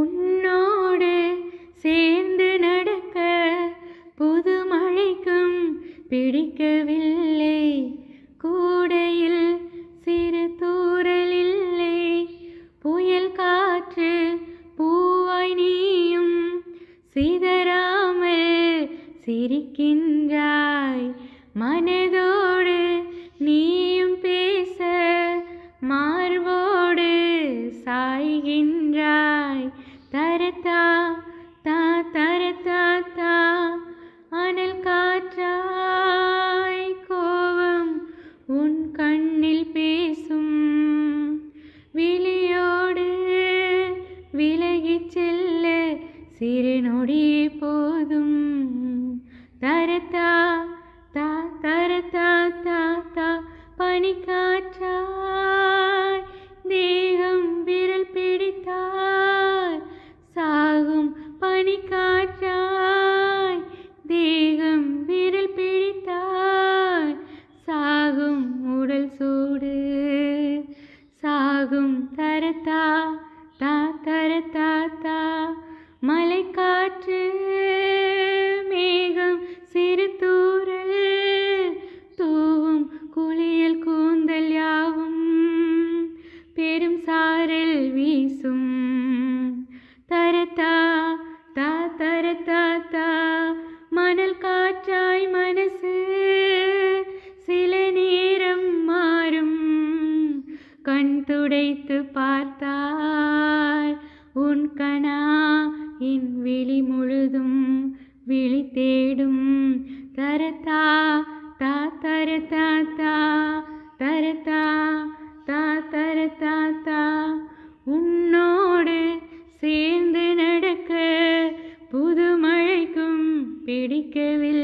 உன்னோடு சேர்ந்து நடக்க புது மழைக்கும் பிடிக்கவில்லை. கூடையில் சிறு தூரல் இல்லை. புயல் காற்று பூவாய் நீயும் சிதறாமல் சிரிக்கின்றாய். மனதோடு தா தர தா அனல் காற்றாய் கோவம் உன் கண்ணில் பேசும். விழியோடு விலகி செல்ல சிறு நொடியே போதும். தரத்தா தா தரத்தா தா தா பனிக்காற்றா சாகும் தரத்தா தா தர தா. மலை காற்று மேகம் சிறு தூரல் தூவும் குளியல் கூந்தல் யாவும். பெரும் சாரல் வீசும் துடைத்து பார்த்தால் உன் கணா என் விழி முழுதும் விழி தேடும். தரத்தா தா தர தாத்தா தரத்தா தா தர தாத்தா உன்னோடு சேர்ந்து நடக்க புது மழைக்கும் பிடிக்கவில்லை.